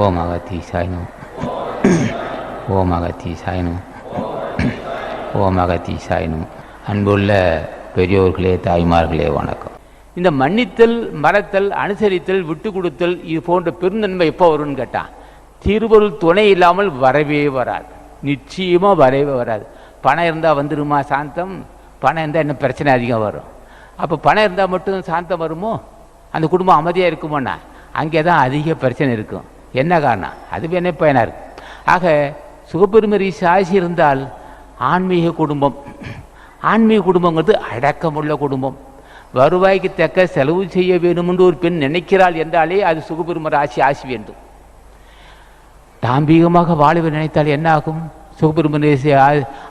ஓம் அகத்தி நம ஓம் அகத்தி நம ஓம் அகத்தி நம அன்புள்ள பெரியோர்களே தாய்மார்களே வணக்கம். இந்த மன்னித்தல் மறத்தல் அனுசரித்தல் விட்டு கொடுத்தல் இது போன்ற பெருந்தன்மை எப்போ வரும்னு கேட்டான் திருவருள் துணை இல்லாமல் வரவே வராது. நிச்சயமாக வரவே வராது. பணம் இருந்தால் வந்துருமா சாந்தம்? பணம் இருந்தால் என்ன பிரச்சனை அதிகம் வரும். அப்போ பணம் இருந்தால் மட்டும் சாந்தம் வருமோ? அந்த குடும்பம் அமைதியாக இருக்குமோண்ணா? அங்கே தான் அதிக பிரச்சனை இருக்கும். என்ன காரணம்? அது என்ன பயனாக இருக்கு ஆக சுகப்பெருமரி சாசி இருந்தால் ஆன்மீக குடும்பம் ஆன்மீக குடும்பங்கிறது அடக்கமுள்ள குடும்பம். வருவாய்க்கு தக்க செலவு செய்ய வேண்டும் என்று ஒரு பெண் நினைக்கிறாள் என்றாலே அது சுகபெருமர் ஆசி ஆசி வேண்டும். தாம்பீகமாக வாழ நினைத்தால் என்ன ஆகும்? சுகபெருமன்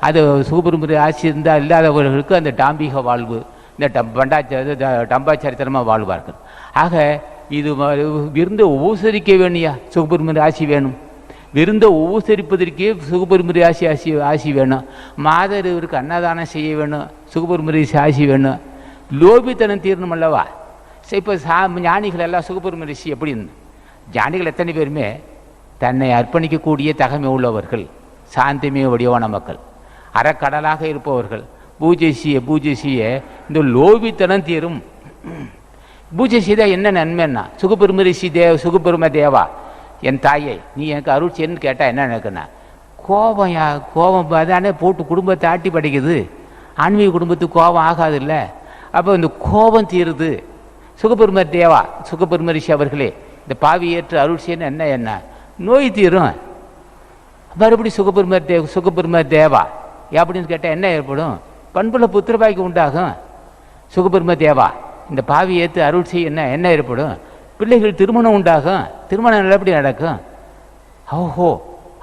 அது சுகபெருமன் ஆசி இருந்தால் இல்லாதவர்களுக்கு அந்த டாம்பீக வாழ்வு இந்த டம் பண்டாச்ச டம்பாச்சரித்தனமாக வாழ்வார்கள். ஆக இது விருந்த உபசரிக்க வேணியா சுகபெருமன் ஆசி வேணும். விருந்த உபசரிப்பதற்கே சுகபெருமரி ஆசி ஆசி ஆசி வேணும். மாதர் இவருக்கு அன்னதானம் செய்ய வேணும் சுகபெருமரி ஆசி வேணும். லோபித்தனம் தீரணும் அல்லவா? சரி இப்போ சா ஞானிகள் எல்லாம் சுகபெரும ரிஷி எப்படி ஞானிகள் எத்தனை பேருமே தன்னை அர்ப்பணிக்கக்கூடிய தகமை உள்ளவர்கள் சாந்தமே வடிவான மக்கள் அறக்கடலாக இருப்பவர்கள். பூஜை செய்ய பூஜை செய்ய இந்த லோபித்தனம் தீரும். பூஜை செய்தால் என்ன நன்மைன்னா? சுகபெரும ரிஷி தேவ சுகபெரும தேவா. என் தாயை நீ எனக்கு அருள் செய்யன்னு கேட்டால் என்ன எனக்குண்ணா கோபம் யா கோபம் அதானே போட்டு குடும்பத்தை ஆட்டி படிக்குது. ஆன்மீக குடும்பத்துக்கு கோபம் ஆகாது இல்லை அப்போ இந்த கோபம் தீருது. சுகபெருமர் தேவா சுகபெரும ரிஷி அவர்களே இந்த பாவி ஏற்று அருள் செய்யணும் என்ன என்ன? நோய் தீரும். மறுபடி சுகபெரும தேவ சுகபெரும தேவா. அப்படின்னு கேட்டால் என்ன ஏற்படும்? பண்புல புத்திரபாய்க்கு உண்டாகும். சுகபெரும தேவா. இந்த பாவி ஏற்று அருள் செய்ய என்ன என்ன ஏற்படும்? பிள்ளைகள் திருமணம் உண்டாகும். திருமணம் நல்லபடி நடக்கும். ஓஹோ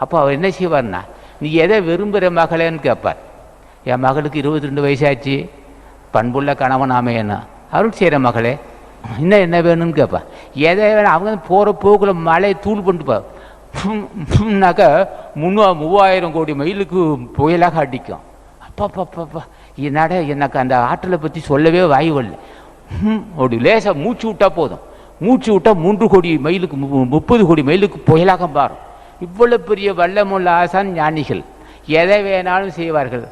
அப்போ அவர் என்ன செய்வார்னா நீ எதை விரும்புகிற மகளேன்னு கேட்பார். என் மகளுக்கு இருபத்தி ரெண்டு வயசாச்சு. பண்புள்ள கணவன் அமையணும் அருள் செய்கிற மகளே. இன்னும் என்ன வேணும்னு கேட்பான் எதை வேணும் அவங்க போகிற போக்குல மழை தூள் பண்ணிட்டு போனாக்கா முன்னூ மூவாயிரம் கோடி மைலுக்கு புயலாக அடிக்கும். அப்பா என்னடா எனக்கு அந்த ஆற்றலை பற்றி சொல்லவே வாய்வு இல்லை அப்படி லேசாக மூச்சு விட்டா போதும். மூச்சு விட்டால் மூன்று கோடி மைலுக்கு மு- முப்பது கோடி மைலுக்கு புயலாக மாறும். இவ்வளோ பெரிய வல்லமுள்ள ஆசான் ஞானிகள். எதை வேணாலும் செய்வார்கள்.